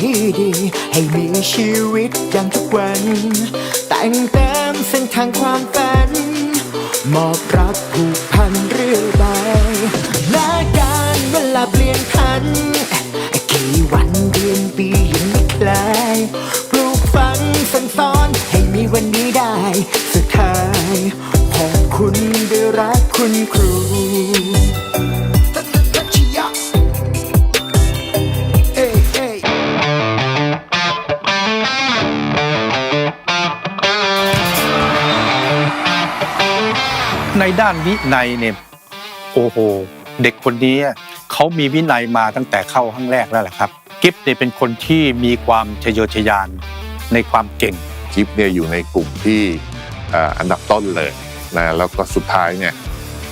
ที่ดี ให้มีชีวิตอย่างทุกวัน แต่งเต็มเส้นทางความฝัน มอบรักผูกพันเรื่อยไปและการเวลาเปลี่ยนพันกี่วันเดือนปียังไม่คลายปลูกฝังสั่งสอนให้มีวันนี้ได้านวินัยเนี่ยโอ้โหเด็กคนนี้เขามีวินัยมาตั้งแต่เข้าครั้งแรกแล้วแหละครับ กิฟต์เนี่ยเป็นคนที่มีความชโยชยานในความเก่งกิฟเนี่ยอยู่ในกลุ่มที่เอ่ออันดับต้นเลยนะแล้วก็สุดท้ายเนี่ย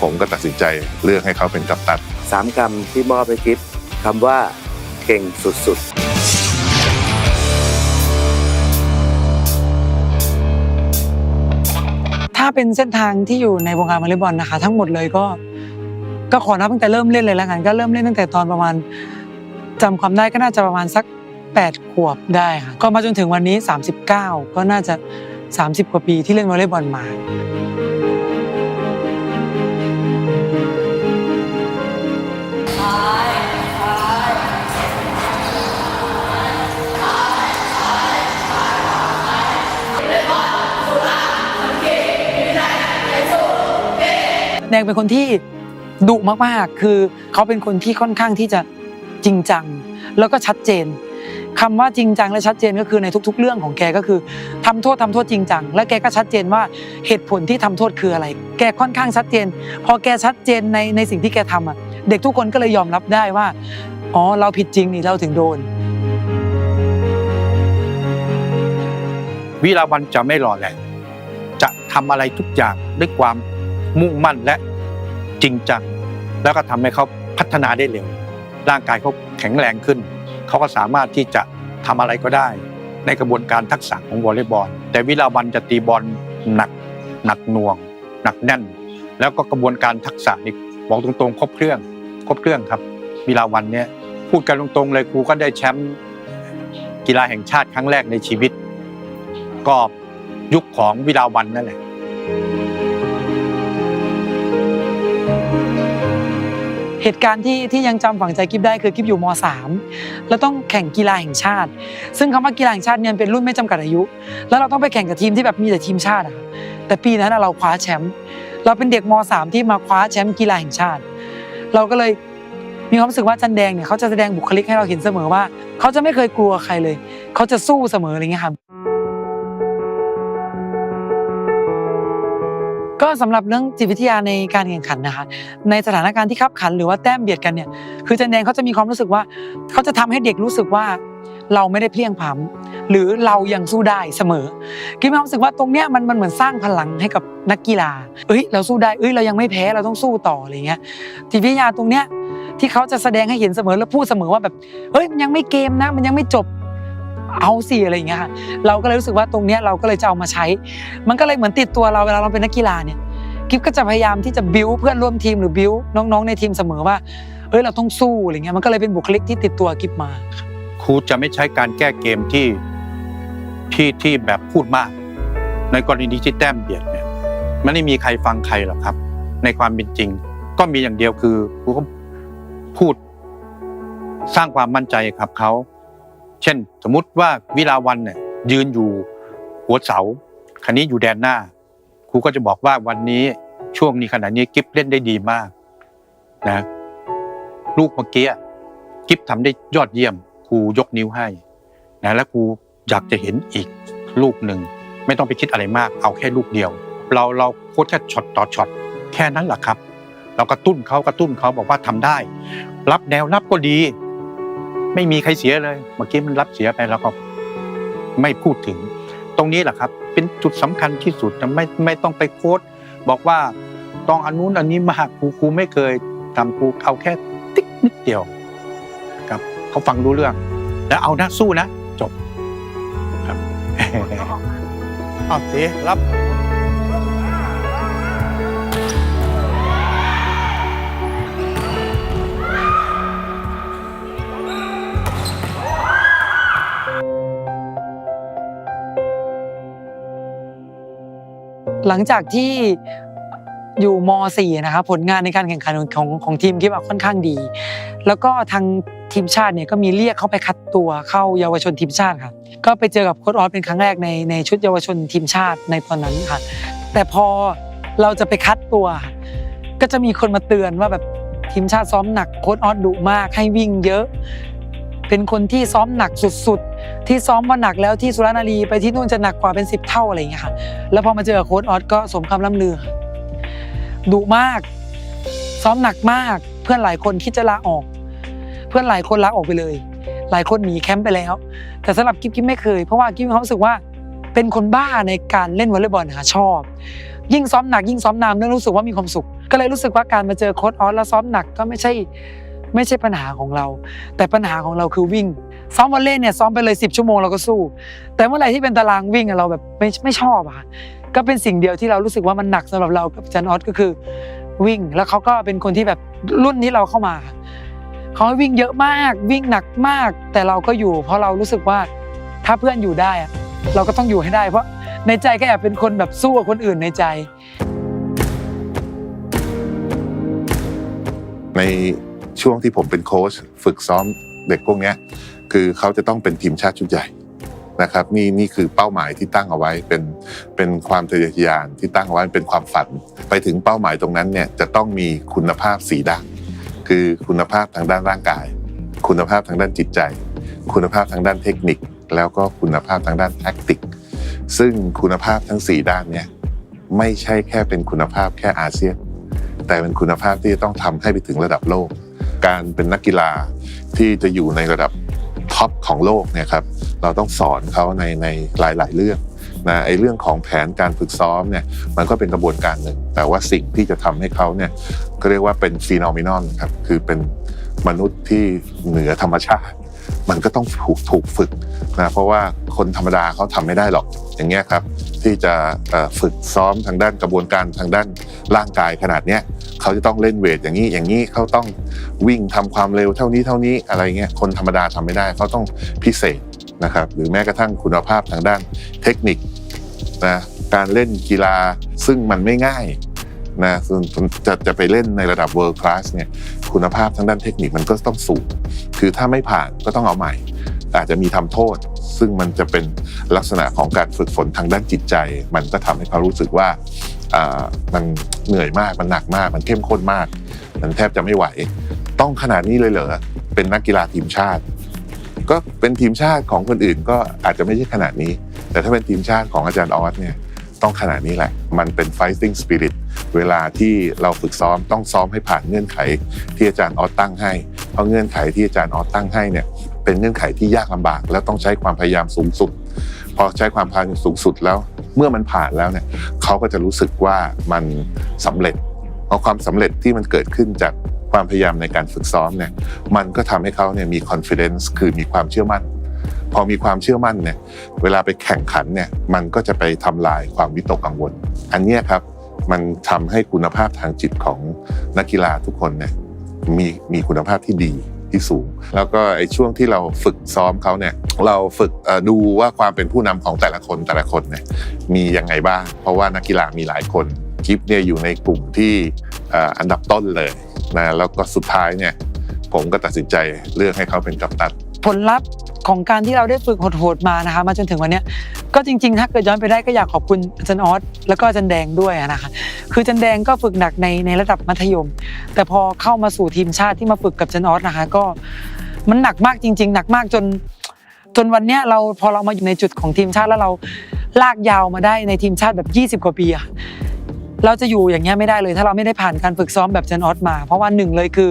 ผมก็ตัดสินใจเลือกให้เขาเป็นกัปตันสามคำที่มอบให้กิฟคำว่าเก่งสุดๆาเป็นเส้นทางที่อยู่ในวงการวอลเลย์บอลนะคะ ทั้งหมดเลยก็ ก็ขอนับตั้งแต่เริ่มเล่นเลยแล้วกัน ก็เริ่มเล่นตั้งแต่ตอนประมาณจำความได้ก็น่าจะประมาณสัก 8 ขวบได้ค่ะก็มาจนถึงวันนี้ 39 ก็น่าจะ 30 กว่าปีที่เล่นวอลเลย์บอลมา ดงเป็นคนที่ดุมากๆ คือเขาเป็นคนที่ค่อนข้างที่จะจริงจัง แล้วก็ชัดเจนคำว่าจริงจังและชัดเจนก็คือในทุก ๆ เรื่องของแกก็คือทำโทษทำโทษจริงจัง และแกก็ชัดเจนว่าเหตุผลที่ทำโทษคืออะไร แกค่อนข้างชัดเจน พอแกชัดเจนในในสิ่งที่แกทำอะ เด็กทุกคนก็เลยยอมรับได้ว่า อ๋อ เราผิดจริงนี่เราถึงโดน วิลาวันจะไม่หล่อแหละจะทำอะไรทุกอย่างด้วยความมุ่งมั่นและ จริงจัง แล้วก็ทำให้เขาพัฒนาได้เร็ว ร่างกายเขาแข็งแรงขึ้น เขาก็สามารถที่จะทำอะไรก็ได้ ในกระบวนการทักษะของวอลเลย์บอล แต่วิลาวันจะตีบอลหนักหนักหน่วง หนักแน่น แล้วก็กระบวนการทักษะนี่บอกตรงๆ ครบเครื่อง ครบเครื่องครับวิลาวันเนี่ยพูดกันตรงๆเลยครูก็ได้แชมป์กีฬาแห่งชาติครั้งแรกในชีวิต ก็ยุคของวิลาวันนั่นแหละ เหตุการณ์ที่ที่ยังจำฝังใจกิฟได้คือกิฟอยู่ม .3 แล้วต้องแข่งกีฬาแห่งชาติ ซึ่งคำว่ากีฬาแห่งชาติเนี่ยเป็นรุ่นไม่จำกัดอายุ แล้วเราต้องไปแข่งกับทีมที่แบบมีแต่ทีมชาติอะค่ะแต่ปีนั้นเราคว้าแชมป์เราเป็นเด็กม .3 ที่มาคว้าแชมป์กีฬาแห่งชาติ เราก็เลยมีความรู้สึกว่าจันแดงเนี่ยเขาจะแสดงบุคลิกให้เราเห็นเสมอว่า เขาจะไม่เคยกลัวใครเลย เขาจะสู้เสมออะไรเงี้ยค่ะ ก็สำหรับเรื่องจิตวิทยาในการแข่งขันนะคะ ในสถานการณ์ที่ขับขันหรือว่าแต้มเบียดกันเนี่ย คือจันแดงเขาจะมีความรู้สึกว่า เขาจะทำให้เด็กรู้สึกว่าเราไม่ได้เพียงพำหรือเรายังสู้ได้เสมอกิ๊บมีความรู้สึกว่าตรงเนี้ยมันมันเหมือนสร้างพลังให้กับนักกีฬา เอ้ย เราสู้ได้ เอ้ย เรายังไม่แพ้ เราต้องสู้ต่ออะไรเงี้ย จิตวิทยาตรงเนี้ยที่เขาจะแสดงให้เห็นเสมอแล้วพูดเสมอว่าแบบเฮ้ย มันยังไม่เกมนะ มันยังไม่จบ เอาสิอะไรอย่างเงี้ยค่ะเราก็เลยรู้สึกว่าตรงเนี้ยเราก็เลยจะเอามาใช้ มันก็เลยเหมือนติดตัวเราเวลาเราเป็นนักกีฬาเนี่ยกิฟก็จะพยายามที่จะบิวเพื่อนร่วมทีมหรือบิวน้องๆในทีมเสมอว่า เอ้ยเราต้องสู้อะไรเงี้ยมันก็เลยเป็นบุคลิกที่ติดตัวกิฟมาครูจะไม่ใช้การแก้เกมที่ที่ที่แบบพูดมาก ในกรณีที่แต้มเบียดเนี่ยมันไม่มีใครฟังใครหรอกครับ ในความเป็นจริง ก็มีอย่างเดียวคือครูก็พูดสร้างความมั่นใจกับเขา เช่น สมมุติว่าวิลาวันเนี่ยยืนอยู่หัวเสาคันนี้อยู่แดนหน้า ครูก็จะบอกว่าวันนี้ช่วงนี้ขณะนี้กิฟเล่นได้ดีมากนะลูกเมื่อกี้กิฟทำได้ยอดเยี่ยม ครูยกนิ้วให้นะและครูอยากจะเห็นอีกลูกหนึ่งไม่ต้องไปคิดอะไรมาก เอาแค่ลูกเดียว เราเราโค้ชแค่ช็อตต่อช็อตแค่นั้นแหละครับ เรากระตุ้นเขากระตุ้นเขาบอกว่าทำได้ รับแนวรับก็ดี ไม่มีใครเสียเลย เมื่อกี้มันรับเสียไปแล้วก็ไม่พูดถึง ตรงนี้แหละครับ เป็นจุดสำคัญที่สุดนะไม่ไม่ต้องไปโค้ดบอกว่าต้องอันนู้นอันนี้มากครูครูไม่เคยทำครูเอาแค่ติ๊กนิดเดียวครับเขาฟังรู้เรื่อง แล้วเอานะสู้นะ จบครับเอาเตรับ หลังจากที่อยู่ม .4 นะครับผลงานในการแข่งขันของของทีมคิดว่าค่อนข้างดี แล้วก็ทางทีมชาติเนี่ยก็มีเรียกเขาไปคัดตัวเข้าเยาวชนทีมชาติครับก็ไปเจอกับโค้ชออสเป็นครั้งแรกในในชุดเยาวชนทีมชาติในตอนนั้นค่ะแต่พอเราจะไปคัดตัว ก็จะมีคนมาเตือนว่าแบบทีมชาติซ้อมหนักโค้ชออสดุมากให้วิ่งเยอะ เป็นคนที่ซ้อมหนักสุดๆ ที่ซ้อมมาหนักแล้วที่สุรานารีไปที่นู่นจะหนักกว่าเป็นสิบเท่าอะไรอย่างเงี้ยค่ะ แล้วพอมาเจอโค้ชออสก็สมคำล่ำลือดุมาก ซ้อมหนักมาก เพื่อนหลายคนคิดจะลาออก เพื่อนหลายคนลาออกไปเลย หลายคนหนีแคมป์ไปแล้ว แต่สำหรับกิ๊บกิ๊บไม่เคย เพราะว่ากิ๊บมีความรู้สึกว่าเป็นคนบ้าในการเล่นวอลเลย์บอลค่ะชอบ ยิ่งซ้อมหนักยิ่งซ้อมนานเรื่องรู้สึกว่ามีความสุข ก็เลยรู้สึกว่าการมาเจอโค้ชออสแล้วซ้อมหนักก็ไม่ใช่ ไม่ใช่ปัญหาของเรา แต่ปัญหาของเราคือวิ่ง ซ้อมวอลเลย์เนี่ยซ้อมไปเลย 10 ชั่วโมงเราก็สู้ แต่เมื่อไหร่ที่เป็นตารางวิ่งอะเราแบบไม่ไม่ชอบอะค่ะก็เป็นสิ่งเดียวที่เรารู้สึกว่ามันหนักสำหรับเรากับจันออสก็คือวิ่ง แล้วเขาก็เป็นคนที่แบบรุ่นที่เราเข้ามาเขาให้วิ่งเยอะมาก วิ่งหนักมาก แต่เราก็อยู่ เพราะเรารู้สึกว่าถ้าเพื่อนอยู่ได้เราก็ต้องอยู่ให้ได้ เพราะในใจก็แอบเป็นคนแบบสู้กับคนอื่นในใจ ใน ช่วงที่ผมเป็นโค้ชฝึกซ้อมเด็กพวกนี้คือเขาจะต้องเป็นทีมชาติชุดใหญ่นะครับนี่นี่คือเป้าหมายที่ตั้งเอาไว้เป็นเป็นความทะเยอทะยานที่ตั้งเอาไว้เป็นความฝัน ไปถึงเป้าหมายตรงนั้นเนี่ยจะต้องมีคุณภาพสีด้าน คือคุณภาพทางด้านร่างกาย คุณภาพทางด้านจิตใจ คุณภาพทางด้านเทคนิค แล้วก็คุณภาพทางด้านแท็กติก ซึ่งคุณภาพทั้งสี่ด้านเนี่ยไม่ใช่แค่เป็นคุณภาพแค่อาเซียน แต่เป็นคุณภาพที่จะต้องทำให้ไปถึงระดับโลก การเป็นนักกีฬาที่จะอยู่ในระดับท็อปของโลกเนี่ยครับเราต้องสอนเขาในในหลาย ๆ เรื่องนะไอ้เรื่องของแผนการฝึกซ้อมเนี่ยมันก็เป็นกระบวนการหนึ่ง แต่ว่าสิ่งที่จะทำให้เขาเนี่ยก็เรียกว่าเป็นฟีนอมินอนครับคือเป็นมนุษย์ที่เหนือธรรมชาติ มันก็ต้องถูกถูกฝึกนะเพราะว่าคนธรรมดาเขาทำไม่ได้หรอกอย่างเงี้ยครับที่จะฝึกซ้อมทางด้านกระบวนการทางด้านร่างกายขนาดเนี้ยเขาจะต้องเล่นเวทอย่างนี้อย่างนี้เขาต้องวิ่งทำความเร็วเท่านี้เท่านี้อะไรเงี้ยคนธรรมดาทำไม่ได้เขาต้องพิเศษนะครับหรือแม้กระทั่งคุณภาพทางด้านเทคนิคนะการเล่นกีฬาซึ่งมันไม่ง่าย นะซึ่งจะจะไปเล่นในระดับ world class เนี่ยคุณภาพทางด้านเทคนิคมันก็ต้องสูง คือถ้าไม่ผ่านก็ต้องเอาใหม่ อาจจะมีทำโทษ ซึ่งมันจะเป็นลักษณะของการฝึกฝนทางด้านจิตใจ มันก็ทำให้เขารู้สึกว่ามันเหนื่อยมากมันหนักมาก มันเข้มข้นมาก มันแทบจะไม่ไหว ต้องขนาดนี้เลยเหรอเป็นนักกีฬาทีมชาติ ก็เป็นทีมชาติของคนอื่นก็อาจจะไม่ใช่ขนาดนี้ แต่ถ้าเป็นทีมชาติของอาจารย์ออสเนี่ยต้องขนาดนี้แหละ มันเป็น fighting spirit เวลาที่เราฝึกซ้อมต้องซ้อมให้ผ่านเงื่อนไขที่อาจารย์ออสตั้งให้ เพราะเงื่อนไขที่อาจารย์ออสตั้งให้เนี่ยเป็นเงื่อนไขที่ยากลำบาก แล้วต้องใช้ความพยายามสูงสุด พอใช้ความพยายามสูงสุดแล้ว เมื่อมันผ่านแล้วเนี่ยเขาก็จะรู้สึกว่ามันสำเร็จเพราความสำเร็จที่มันเกิดขึ้นจากความพยายามในการฝึกซ้อมเนี่ยมันก็ทำให้เขาเนี่ยมี confidence คือมีความเชื่อมั่นพอมีความเชื่อมั่นเนี่ยเวลาไปแข่งขันเนี่ยมันก็จะไปทำลายความวิตกกังวล อันนี้ครับ มันทำให้คุณภาพทางจิตของนักกีฬาทุกคนเนี่ยมีมีคุณภาพที่ดีที่สูง แล้วก็ไอ้ช่วงที่เราฝึกซ้อมเขาเนี่ยเราฝึกดูว่าความเป็นผู้นำของแต่ละคนแต่ละคนเนี่ยมียังไงบ้าง เพราะว่านักกีฬามีหลายคนกิฟเนี่ยอยู่ในกลุ่มที่อันดับต้นเลยนะแล้วก็สุดท้ายเนี่ยผมก็ตัดสินใจเลือกให้เขาเป็นกัปตัน ผลลัพธ์ของการที่เราได้ฝึกโหดๆมานะคะ มาจนถึงวันนี้ก็จริงๆ ถ้าเกิดย้อนไปได้ก็อยากขอบคุณอาจารย์ออสแล้วก็อาจารย์แดงด้วยนะคะคืออาจารย์แดงก็ฝึกหนักในในระดับมัธยม แต่พอเข้ามาสู่ทีมชาติที่มาฝึกกับอาจารย์ออสนะคะก็มันหนักมากจริง ๆ หนักมากจน จนวันนี้เราพอเรามาอยู่ในจุดของทีมชาติแล้วเราลากยาวมาได้ในทีมชาติแบบ 20 กว่าปีอะเราจะอยู่อย่างเงี้ยไม่ได้เลย ถ้าเราไม่ได้ผ่านการฝึกซ้อมแบบอาจารย์ออสมา เพราะว่าหนึ่งเลยคือ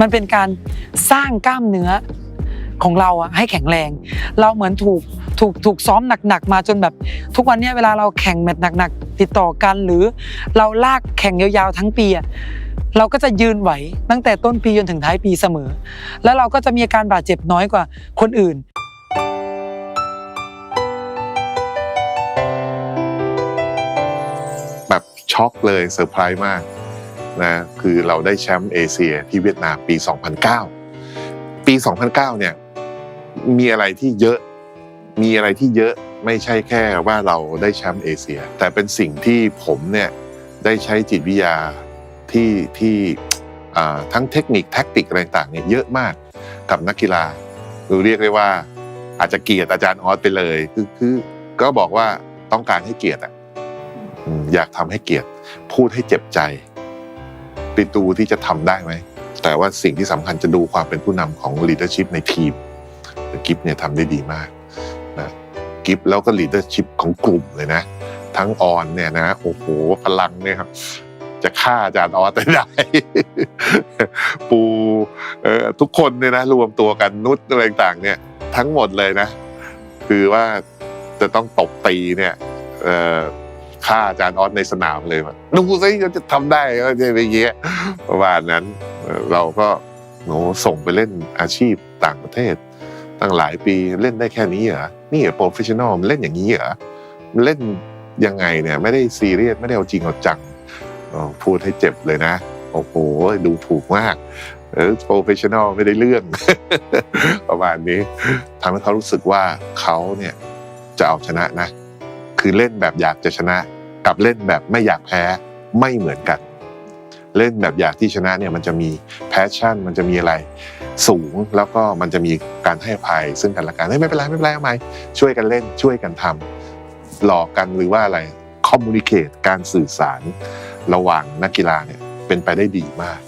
มันเป็นการสร้างกล้ามเนื้อ ของเราอะให้แข็งแรง เราเหมือนถูกถูกถูกซ้อมหนักๆมาจนแบบ ทุกวันนี้เวลาเราแข่งแมตช์หนักๆติดต่อกันหรือเราลากแข่งยาวๆทั้งปีอะเราก็จะยืนไหวตั้งแต่ต้นปีจนถึงท้ายปีเสมอ แล้วเราก็จะมีอาการบาดเจ็บน้อยกว่าคนอื่นแบบช็อกเลยเซอร์ไพรส์มากนะคือเราได้แชมป์เอเชียที่เวียดนามปี 2009 ปี 2009 เนี่ย มีอะไรที่เยอะ มีอะไรที่เยอะไม่ใช่แค่ว่าเราได้แชมป์เอเชีย แต่เป็นสิ่งที่ผมเนี่ยได้ใช้จิตวิทยาที่ที่ทั้งเทคนิคแท็กติกอะไรต่างเนี่ยเยอะมากกับนักกีฬาคือเรียกได้ว่า อาจจะเกลียดอาจารย์ออสไปเลยคือคือก็บอกว่าต้องการให้เกียรติอะอยากทำให้เกียรติ พูดให้เจ็บใจไปดูที่จะทำได้ไหมแต่ว่าสิ่งที่สำคัญจะดูความเป็นผู้นำของ leadership ในทีม กิฟเนี่ยทำได้ดีมากนะกิฟแล้วก็ leadership ของกลุ่มเลยนะ ทั้งออนเนี่ยนะโอ้โหพลังเนี่ยครับจะฆ่าอาจารย์ออสได้ ปูเอ่อทุกคนเนี่ยนะรวมตัวกันนุชอะไรต่างเนี่ยทั้งหมดเลยนะ คือว่าจะต้องตบตีเนี่ยเอ่อฆ่าอาจารย์ออสในสนามเลยแบบดูซิเขาจะทำได้ก็จะไปเงี้ยประมาณนั้น เราก็โหส่งไปเล่นอาชีพต่างประเทศ ตั้งหลายปีเล่นได้แค่นี้เหรอ นี่เหรอโปรเฟชชั่นอลมันเล่นอย่างนี้เหรอ มันเล่นยังไงเนี่ยไม่ได้ซีเรียสไม่ได้เอาจริงเอาจังพูดให้เจ็บเลยนะ โอ้โห ดูถูกมากเออโปรเฟชชั่นอลไม่ได้เรื่อง ประมาณนี้ทำให้เขารู้สึกว่าเขาเนี่ยจะเอาชนะนะ คือเล่นแบบอยากจะชนะ กับเล่นแบบไม่อยากแพ้ไม่เหมือนกัน เล่นแบบอยากที่ชนะเนี่ยมันจะมีแพชชั่นมันจะมีอะไร สูงแล้วก็มันจะมีการให้อภัยซึ่งกันและกันเฮ้ยไม่เป็นไรไม่เป็นไรทำไมช่วยกันเล่นช่วยกันทำหลอกกันหรือว่าอะไรคอมมูนิเคตการสื่อสารระหว่างนักกีฬาเนี่ยเป็นไปได้ดีมาก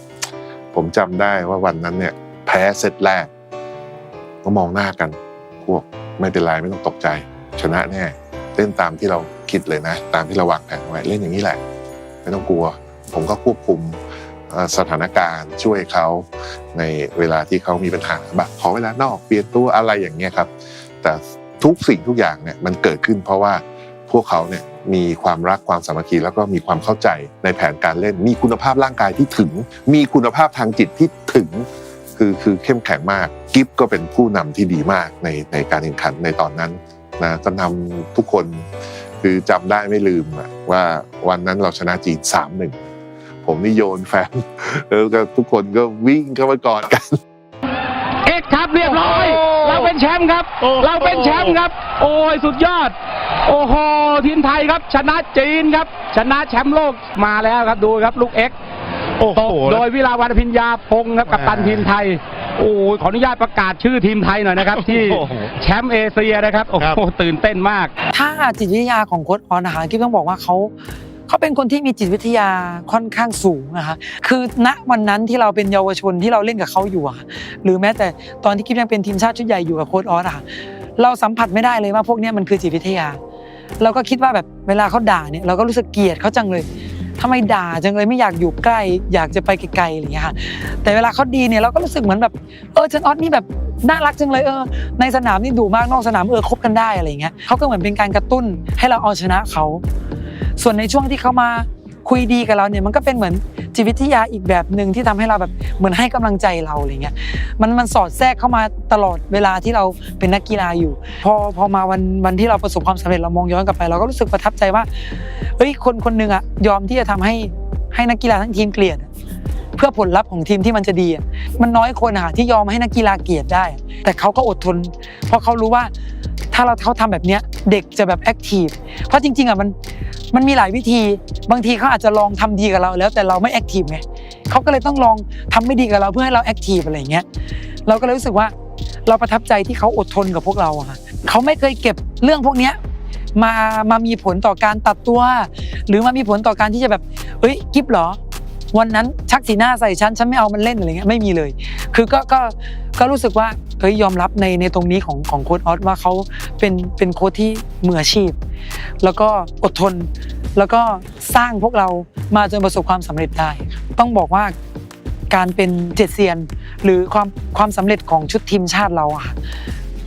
ผมจำได้ว่าวันนั้นเนี่ยแพ้เซตแรกก็มองหน้ากัน พวกไม่เป็นไรไม่ต้องตกใจ ชนะแน่เล่นตามที่เราคิดเลยนะ ตามที่เราวางแผนไว้เล่นอย่างนี้แหละ ไม่ต้องกลัว ผมก็ควบคุม สถานการณ์ช่วยเขาในเวลาที่เขามีปัญหาแบบขอเวลานอกเปลี่ยนตัวอะไรอย่างเงี้ยครับ แต่ทุกสิ่งทุกอย่างเนี่ยมันเกิดขึ้นเพราะว่าพวกเขาเนี่ยมีความรักความสามัคคีแล้วก็มีความเข้าใจในแผนการเล่น มีคุณภาพร่างกายที่ถึง มีคุณภาพทางจิตที่ถึง คือคือเข้มแข็งมากกิฟก็เป็นผู้นำที่ดีมากในในการแข่งขันในตอนนั้นนะก็นำทุกคนคือจำได้ไม่ลืมว่าวันนั้นเราชนะจีนสามหนึ่ง ผมนี่โยนแฟนแล้วก็ทุกคนก็วิ่งเข้ามากอดกัน เอ็กซ์ครับเรียบร้อย เราเป็นแชมป์ครับ เราเป็นแชมป์ครับ โอ้ยสุดยอด โอ้โหทีมไทยครับ ชนะจีนครับ ชนะแชมป์โลกมาแล้วครับดูครับลูกเอ็กซ์โอ้โหตกโดยวิลาวันพิญญาพงศ์ครับกัปตันทีมไทยโอ้ยขออนุญาตประกาศชื่อทีมไทยหน่อยนะครับ ที่โอ้โหแชมป์เอเชียนะครับ โอ้ครับโหตื่นเต้นมาก ถ้าจิตวิทยาของโค้ชออนนะคะกิ๊บต้องบอกว่าเขา เขาเป็นคนที่มีจิตวิทยาค่อนข้างสูงนะคะคือณวันนั้นที่เราเป็นเยาวชนที่เราเล่นกับเขาอยู่อะหรือแม้แต่ตอนที่กิ๊บยังเป็นทีมชาติชุดใหญ่อยู่กับโค้ชออสอะเราสัมผัสไม่ได้เลยว่าพวกนี้มันคือจิตวิทยา เราก็คิดว่าแบบเวลาเขาด่าเนี่ยเราก็รู้สึกเกลียดเขาจังเลย ทำไมด่าจังเลยไม่อยากอยู่ใกล้ อยากจะไปไกลๆอะไรอย่างเงี้ยค่ะแต่เวลาเขาดีเนี่ยเราก็รู้สึกเหมือนแบบเออเจนออสนี่แบบน่ารักจังเลยเออในสนามนี่ดุมากนอกสนามเออคบกันได้อะไรอย่างเงี้ยเขาก็เหมือนเป็นการกระตุ้นให้เราเอาชนะเขาส่วนในช่วงที่เขามา คุยดีกับเราเนี่ยมันก็เป็นเหมือนจิตวิทยาอีกแบบหนึ่งที่ทำให้เราแบบเหมือนให้กำลังใจเราอะไรเงี้ยมันมันสอดแทรกเข้ามาตลอดเวลาที่เราเป็นนักกีฬาอยู่ พอพอมาวันวันที่เราประสบความสำเร็จเรามองย้อนกลับไป เราก็รู้สึกประทับใจว่าเฮ้ยคนคนหนึ่งอะยอมที่จะทำให้ให้นักกีฬาทั้งทีมเกลียดเพื่อผลลัพธ์ของทีมที่มันจะดีมันน้อยคนอะที่ยอมให้นักกีฬาเกลียดได้ แต่เขาก็อดทน เพราะเขารู้ว่าถ้าเราเขาทำแบบเนี้ยเด็กจะแบบแอคทีฟเพราะจริงๆอะมัน มันมีหลายวิธี บางทีเขาอาจจะลองทำดีกับเราแล้วแต่เราไม่แอคทีฟไงเขาก็เลยต้องลองทำไม่ดีกับเราเพื่อให้เราแอคทีฟอะไรเงี้ยเราก็เลยรู้สึกว่าเราประทับใจที่เขาอดทนกับพวกเราอะค่ะเขาไม่เคยเก็บเรื่องพวกเนี้ยมามามีผลต่อการตัดตัว หรือมามีผลต่อการที่จะแบบเฮ้ยกิฟเหรอ วันนั้นชักสีหน้าใส่ฉันฉันไม่เอามันเล่นอะไรเงี้ยไม่มีเลย คือก็ก็ก็รู้สึกว่าเฮ้ยยอมรับในในตรงนี้ของของโค้ชออสว่าเขาเป็นเป็นโค้ชที่มืออาชีพ แล้วก็อดทน แล้วก็สร้างพวกเรามาจนประสบความสำเร็จได้ ต้องบอกว่าการเป็นเจ็ดเซียน หรือความความสำเร็จของชุดทีมชาติเราอะ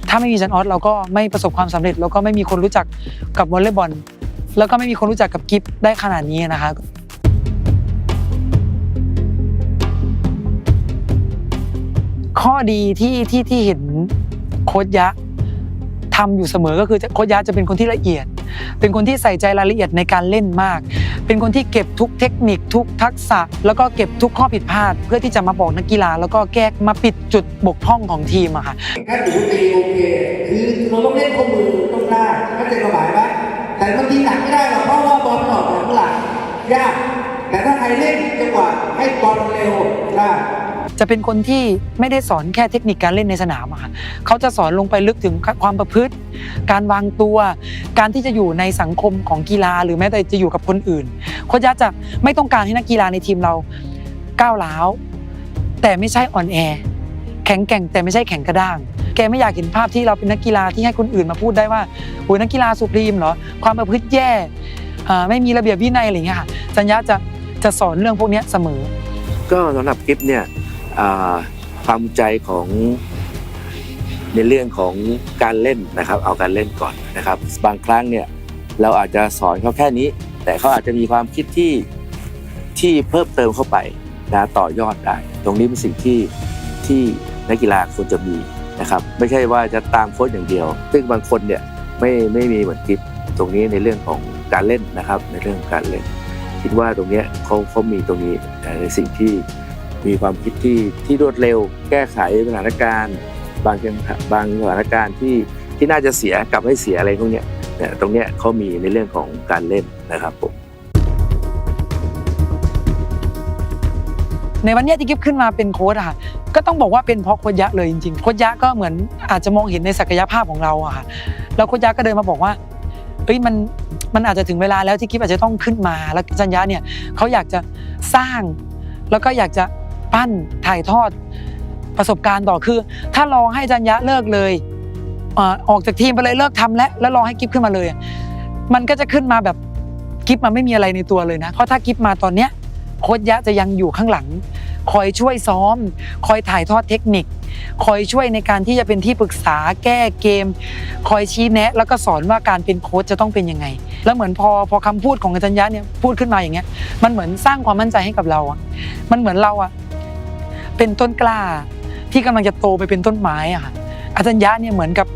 ถ้าไม่มีจันออสเราก็ไม่ประสบความสำเร็จ แล้วก็ไม่มีคนรู้จักกับวอลเลย์บอลแล้วก็ไม่มีคนรู้จักกับกิฟได้ขนาดนี้นะคะ ข้อดีที่ที่ที่เห็นโค้ชยะทำอยู่เสมอก็คือโค้ชยะจะเป็นคนที่ละเอียด เป็นคนที่ใส่ใจรายละเอียดในการเล่นมาก เป็นคนที่เก็บทุกเทคนิคทุกทักษะ แล้วก็เก็บทุกข้อผิดพลาด เพื่อที่จะมาบอกนักกีฬา แล้วก็แก้มาปิดจุดบกพร่องของทีมอะค่ะถ้าถือตีโอเคคือเราต้องเล่นข้อมือต้องได้เข้าจความหมายไหมแต่บางทีหนักไม่ได้หรอกเพราะว่าบอลมันออกจากข้างหลังยากแต่ถ้าใครเล่นจังหวะให้บอลเร็วได้ จะเป็นคนที่ไม่ได้สอนแค่เทคนิคการเล่นในสนามอะค่ะเขาจะสอนลงไปลึกถึงความประพฤติ การวางตัว การที่จะอยู่ในสังคมของกีฬา หรือแม้แต่จะอยู่กับคนอื่นโค้ชยะจะไม่ต้องการให้นักกีฬาในทีมเราก้าวร้าวแต่ไม่ใช่อ่อนแอแข็งแกร่งแต่ไม่ใช่แข็งกระด้างแกไม่อยากเห็นภาพที่เราเป็นนักกีฬาที่ให้คนอื่นมาพูดได้ว่าโอ้ยนักกีฬาสุพรีมเหรอความประพฤติแย่อ่าไม่มีระเบียบวินัยอะไรเงี้ยค่ะจัญญาจะจะสอนเรื่องพวกนี้เสมอ ก็สำหรับกิฟเนี่ย ความใจของในเรื่องของการเล่นนะครับ เอาการเล่นก่อนนะครับ บางครั้งเนี่ยเราอาจจะสอนเขาแค่นี้ แต่เขาอาจจะมีความคิดที่ที่เพิ่มเติมเข้าไปนะต่อยอดได้ ตรงนี้เป็นสิ่งที่ที่นักกีฬาควรจะมีนะครับ ไม่ใช่ว่าจะตามโค้ชอย่างเดียว ซึ่งบางคนเนี่ยไม่ไม่มีเหมือนกิฟตรงนี้ในเรื่องของการเล่นนะครับ ในเรื่องการเล่น คิดว่าตรงนี้เขาเขามีตรงนี้แต่ในสิ่งที่ มีความคิดที่ที่รวดเร็ว แก้ไขสถานการณ์ บางจังบางสถานการณ์ที่ที่น่าจะเสียกลับให้เสียอะไรพวกเนี้ยเนี่ยตรงเนี้ยเขามีในเรื่องของการเล่นนะครับผมในวันนี้ที่กิฟขึ้นมาเป็นโค้ชอะค่ะก็ต้องบอกว่าเป็นเพราะโค้ชยะเลยจริงๆโค้ชยะก็เหมือนอาจจะมองเห็นในศักยภาพของเราอะค่ะแล้วโค้ชยะก็เดินมาบอกว่าเอ้ยมันมันอาจจะถึงเวลาแล้วที่กิฟอาจจะต้องขึ้นมา แล้วจัญญาเนี่ยเขาอยากจะสร้าง แล้วก็อยากจะ ปั้นถ่ายทอดประสบการณ์ต่อคือ ถ้ารองให้จัญญาเลิกเลยออกจากทีมไปเลยเลิกทำแล้วแล้วรองให้กิฟขึ้นมาเลย มันก็จะขึ้นมาแบบกิฟมันไม่มีอะไรในตัวเลยนะ เพราะถ้ากิฟมาตอนเนี้ยโค้ชยะจะยังอยู่ข้างหลัง คอยช่วยซ้อม คอยถ่ายทอดเทคนิค คอยช่วยในการที่จะเป็นที่ปรึกษาแก้เกม คอยชี้แนะ แล้วก็สอนว่าการเป็นโค้ชจะต้องเป็นยังไง แล้วเหมือนพอพอคำพูดของอาจารย์ยะเนี่ยพูดขึ้นมาอย่างเงี้ยมันเหมือนสร้างความมั่นใจให้กับเราอะมันเหมือนเราอะ เป็นต้นกล้า ที่กำลังจะโตไปเป็นต้นไม้อะค่ะอาจารย์ยะเนี่ยเหมือนกับ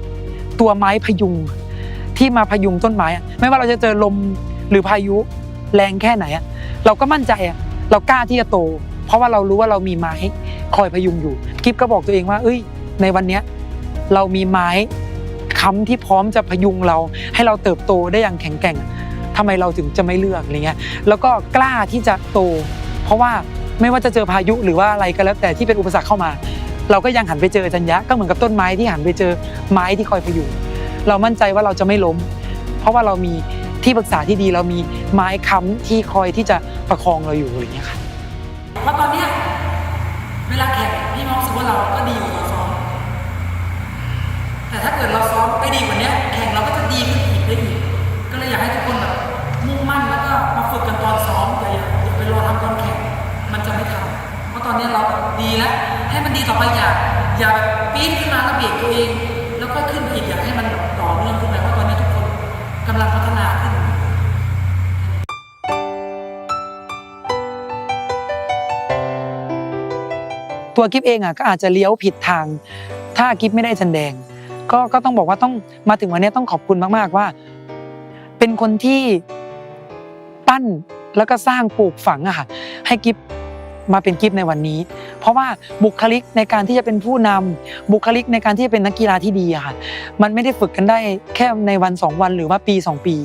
ตัวไม้พยุงที่มาพยุงต้นไม้อะไม่ว่าเราจะเจอลมหรือพายุแรงแค่ไหนอะเราก็มั่นใจอะเรากล้าที่จะโต เพราะว่าเรารู้ว่าเรามีไม้คอยพยุงอยู่กิฟก็บอกตัวเองว่า เอ้ย ในวันเนี้ยเรามีไม้ค้ำที่พร้อมจะพยุงเรา ให้เราเติบโตได้อย่างแข็งแกร่งทำไมเราถึงจะไม่เลือกอะไรเงี้ยแล้วก็กล้าที่จะโต เพราะว่า ไม่ว่าจะเจอพายุหรือว่าอะไรก็แล้วแต่ที่เป็นอุปสรรคเข้ามา เราก็ยังหันไปเจอจัญญะก็เหมือนกับต้นไม้ที่หันไปเจอไม้ที่คอยพยุงเรามั่นใจว่าเราจะไม่ล้ม เพราะว่าเรามีที่ปรึกษาที่ดีเรามีไม้ค้ำที่คอยที่จะประคองเราอยู่อะไรอย่างเงี้ยค่ะเพราะตอนเนี้ยเวลาแข่งพี่มองสึกว่าเราก็ดีกว่าเราซ้อมแต่ถ้าเกิดเราซ้อมไปดีกว่านี้แข่งเราก็จะดีขึ้นอีกได้อีก ตอนนี้เราดีแล้ว ให้มันดีต่อไปอย่าอย่าแบบปี๊ดขึ้นมาแล้วเบรกตัวเอง แล้วก็ขึ้นอีกอยากให้มันต่อเนื่องขึ้นไปเพราะตอนนี้ทุกคนกำลังพัฒนาขึ้นตัวกิฟเองอะก็อาจจะเลี้ยวผิดทาง ถ้ากิฟไม่ได้จันแดง ก็ก็ต้องบอกว่าต้องมาถึงวันนี้ต้องขอบคุณมาก ๆ ว่า เป็นคนที่ปั้นแล้วก็สร้างปลูกฝังอะค่ะให้กิฟ มาเป็นกิฟในวันนี้ เพราะว่าบุคลิกในการที่จะเป็นผู้นำบุคลิกในการที่จะเป็นนักกีฬาที่ดีค่ะมันไม่ได้ฝึกกันได้แค่ในวันสองวันหรือว่าปีสองปี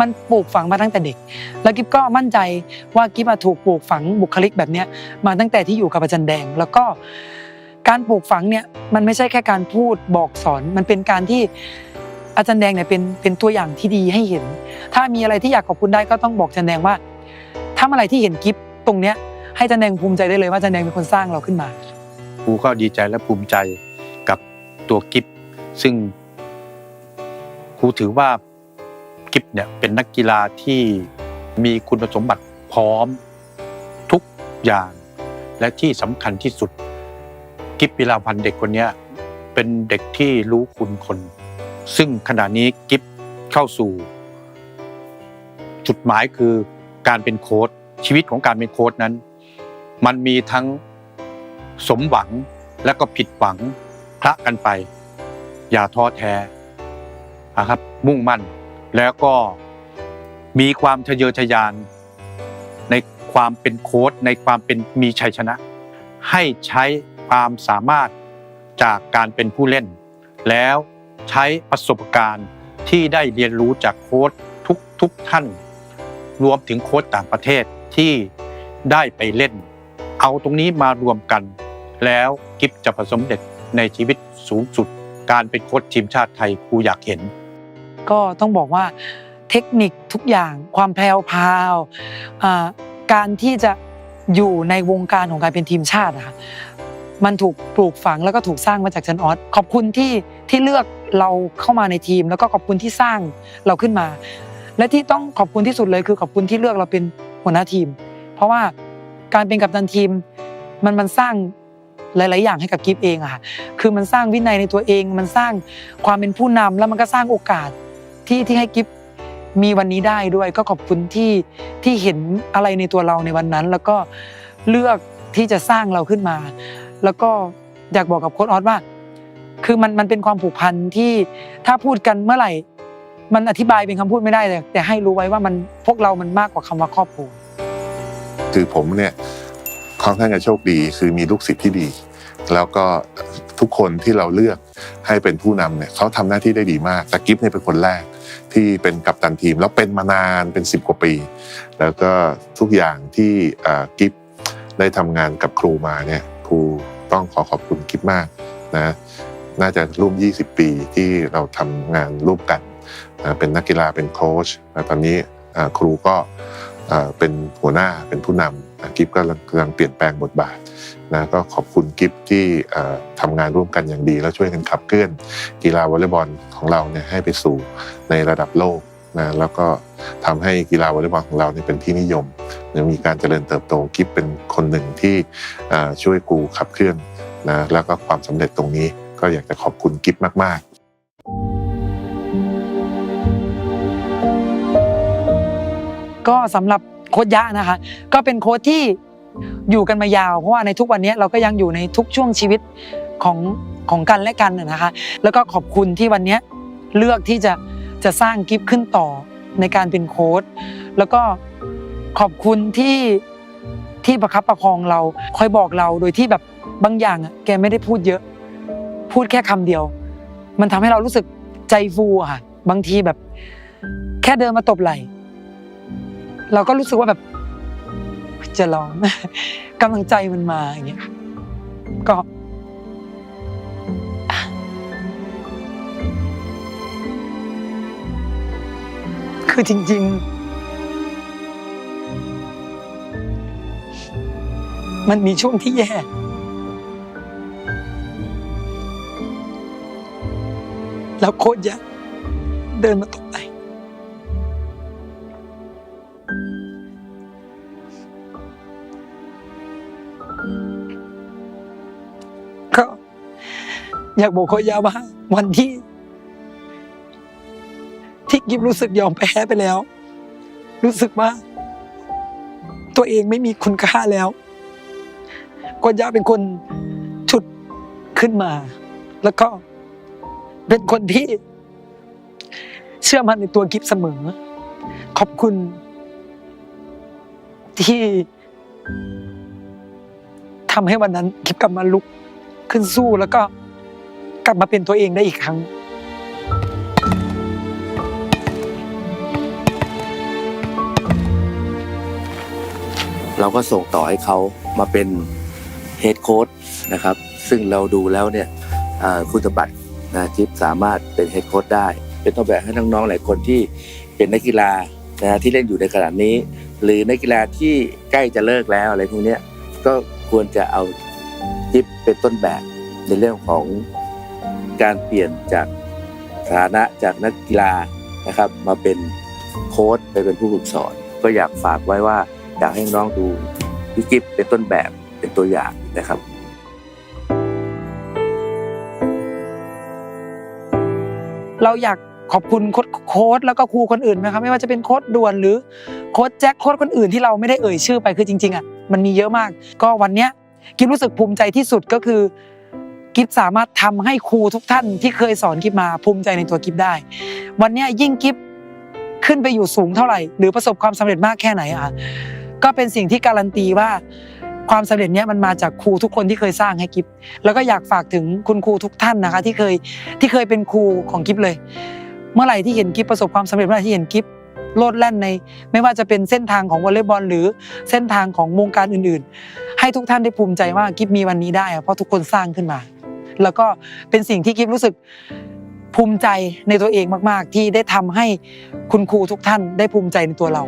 มันปลูกฝังมาตั้งแต่เด็ก แล้วกิฟก็มั่นใจว่ากิฟถูกปลูกฝังบุคลิกแบบเนี้ยมาตั้งแต่ที่อยู่กับอาจารย์แดง แล้วก็การปลูกฝังเนี่ยมันไม่ใช่แค่การพูดบอกสอน มันเป็นการที่อาจารย์แดงเนี่ยเป็นเป็นตัวอย่างที่ดีให้เห็น ถ้ามีอะไรที่อยากขอบคุณได้ก็ต้องบอกอาจารย์แดงว่าถ้าเมื่อไรที่เห็นกิฟตรงเนี้ย ให้จารย์แดงภูมิใจได้เลยว่าจารย์แดงเป็นคนสร้างเราขึ้นมาครูก็ดีใจและภูมิใจกับตัวกิฟซึ่งครูถือว่ากิฟเนี่ยเป็นนักกีฬาที่มีคุณสมบัติพร้อมทุกอย่างและที่สำคัญที่สุด กิฟวิลาพันธ์เด็กคนนี้เป็นเป็นเด็กที่รู้คุณคน ซึ่งขณะนี้กิฟเข้าสู่ จุดหมายคือการเป็นโค้ชชีวิตของการเป็นโค้ชนั้น มันมีทั้งสมหวังและก็ผิดหวังคละกันไป อย่าท้อแท้นะครับมุ่งมั่นแล้วก็มีความทะเยอทะยานในความเป็นโค้ชในความเป็นมีชัยชนะ ให้ใช้ความสามารถจากการเป็นผู้เล่น แล้วใช้ประสบการณ์ที่ได้เรียนรู้จากโค้ชทุกทุกท่าน รวมถึงโค้ชต่างประเทศที่ได้ไปเล่น เอาตรงนี้มารวมกัน แล้วกิฟจะผสมเด็จในชีวิตสูงสุด การเป็นโค้ชทีมชาติไทยครูอยากเห็น ก็ต้องบอกว่าเทคนิคทุกอย่างความแพรวพราวการที่จะอยู่ในวงการของการเป็นทีมชาติอะค่ะมันถูกปลูกฝังแล้วก็ถูกสร้างมาจากจันออสขอบคุณที่ที่เลือกเราเข้ามาในทีม แล้วก็ขอบคุณที่สร้างเราขึ้นมา และที่ต้องขอบคุณที่สุดเลยคือขอบคุณที่เลือกเราเป็นหัวหน้าทีม เพราะว่า การเป็นกัปตันทีม มันมันสร้างหลาย ๆ อย่างให้กับกิฟเองอะค่ะคือมันสร้างวินัยในตัวเอง มันสร้างความเป็นผู้นำแล้วมันก็สร้างโอกาสที่ที่ให้กิฟมีวันนี้ได้ด้วย ก็ขอบคุณที่ที่เห็นอะไรในตัวเราในวันนั้น แล้วก็เลือกที่จะสร้างเราขึ้นมา แล้วก็อยากบอกกับโค้ชออสว่า คือมันมันเป็นความผูกพันที่ถ้าพูดกันเมื่อไหร่ มันอธิบายเป็นคำพูดไม่ได้แต่แต่ให้รู้ไว้ว่ามันพวกเรามันมากกว่าคำว่าครอบครัว คือผมเนี่ยค่อนข้างจะโชคดีคือมีลูกศิษย์ที่ดี แล้วก็ทุกคนที่เราเลือกให้เป็นผู้นำเนี่ยเขาทำหน้าที่ได้ดีมากแต่กิฟเนี่ยเป็นคนแรกที่เป็นกัปตันทีม แล้วเป็นมานานเป็น 10 กว่าปี แล้วก็ทุกอย่างที่กิฟได้ทำงานกับครูมาเนี่ยครูต้องขอขอบคุณกิฟมากนะน่าจะร่วม 20 ปีที่เราทำงานร่วมกันนะเป็นนักกีฬาเป็นโค้ชตอนนี้ครูก็ เป็นหัวหน้าเป็นผู้นำกิฟก็กำลังเปลี่ยนแปลงบทบาทนะก็ขอบคุณกิฟที่ทำงานร่วมกันอย่างดี แล้วช่วยกันขับเคลื่อนกีฬาวอลเลย์บอลของเราเนี่ยให้ไปสู่ในระดับโลกนะแล้วก็ทำให้กีฬาวอลเลย์บอลของเราเนี่ยเป็นที่นิยมยมีการเจริญเติบโตกิฟเป็นคนหนึ่งที่ช่วยกูขับเคลื่อนนะแล้วก็ความสำเร็จตรงนี้ก็อยากจะขอบคุณกิฟมาก ๆ ก็สำหรับโค้ชยะนะคะ ก็เป็นโค้ชที่อยู่กันมายาว เพราะว่าในทุกวันนี้เราก็ยังอยู่ในทุกช่วงชีวิตของของกันและกันน่ะนะคะ แล้วก็ขอบคุณที่วันนี้เลือกที่จะจะสร้างกิฟต์ขึ้นต่อในการเป็นโค้ชแล้วก็ขอบคุณที่ที่ประคับประคองเราคอยบอกเราโดยที่แบบบางอย่างอะแกไม่ได้พูดเยอะ พูดแค่คำเดียว มันทำให้เรารู้สึกใจฟูอะค่ะ บางทีแบบ แค่เดินมาตบไหล่ เราก็รู้สึกว่าแบบจะร้องกำลังใจมันมาอย่างเงี้ยก็คือจริง ๆ มันมีช่วงที่แย่ แล้วโคตรยะเดินมาตบไหล่ อยากบอกโคชยาว่า วันที่ ที่กิฟรู้สึกยอมแพ้ไปแล้ว รู้สึกว่า ตัวเองไม่มีคุณค่าแล้วโคชยาเป็นคนฉุดขึ้นมา แล้วก็เป็นคนที่ เชื่อมั่นในตัวกิฟเสมอ ขอบคุณ ที่ทำให้วันนั้นกิฟกลับมาลุกขึ้นสู้แล้วก็ กลับมาเป็นตัวเองได้อีกครั้ง เราก็ส่งต่อให้เขามาเป็นเฮดโค้ชนะครับ ซึ่งเราดูแล้วเนี่ยอ่าคุณสมบัตินะจิ๊บสามารถเป็นเฮดโค้ชได้ เป็นต้นแบบให้น้องๆหลายคนที่เป็นนักกีฬานะที่เล่นอยู่ในขณะนี้ หรือนักกีฬาที่ใกล้จะเลิกแล้วอะไรพวกเนี้ยก็ควรจะเอาจิ๊บเป็นต้นแบบในเรื่องของ การเปลี่ยนจากฐานะจากนักกีฬานะครับ มาเป็นโค้ชไปเป็นผู้ฝึกสอน ก็อยากฝากไว้ว่าอยากให้น้องดูพี่กิฟเป็นต้นแบบเป็นตัวอย่างนะครับเราอยากขอบคุณโค้ชโค้ชแล้วก็ครูคนอื่นนะครับไม่ว่าจะเป็นโค้ชด่วนหรือโค้ชแจ็คโค้ชคนอื่นที่เราไม่ได้เอ่ยชื่อไปคือจริงๆอะมันมีเยอะมาก ก็วันเนี้ยกิฟรู้สึกภูมิใจที่สุดก็คือ กิฟสามารถทำให้ครูทุกท่านที่เคยสอนกิฟมาภูมิใจในตัวกิฟได้ วันนี้ยิ่งกิฟขึ้นไปอยู่สูงเท่าไหร่ หรือประสบความสำเร็จมากแค่ไหนอะก็เป็นสิ่งที่การันตีว่าความสำเร็จเนี้ยมันมาจากครูทุกคนที่เคยสร้างให้กิฟแล้วก็อยากฝากถึงคุณครูทุกท่านนะคะ ที่เคยที่เคยเป็นครูของกิฟเลย เมื่อไหร่ที่เห็นกิฟประสบความสำเร็จเมื่อไหร่ที่เห็นกิฟโลดแล่นในไม่ว่าจะเป็นเส้นทางของวอลเลย์บอล หรือเส้นทางของวงการอื่นๆ ให้ทุกท่านได้ภูมิใจว่ากิฟมีวันนี้ได้เพราะทุกคนสร้างขึ้นมา แล้วก็เป็นสิ่งที่กิฟรู้สึกภูมิใจในตัวเองมาก ๆ ที่ได้ทำให้คุณครูทุกท่านได้ภูมิใจในตัวเรา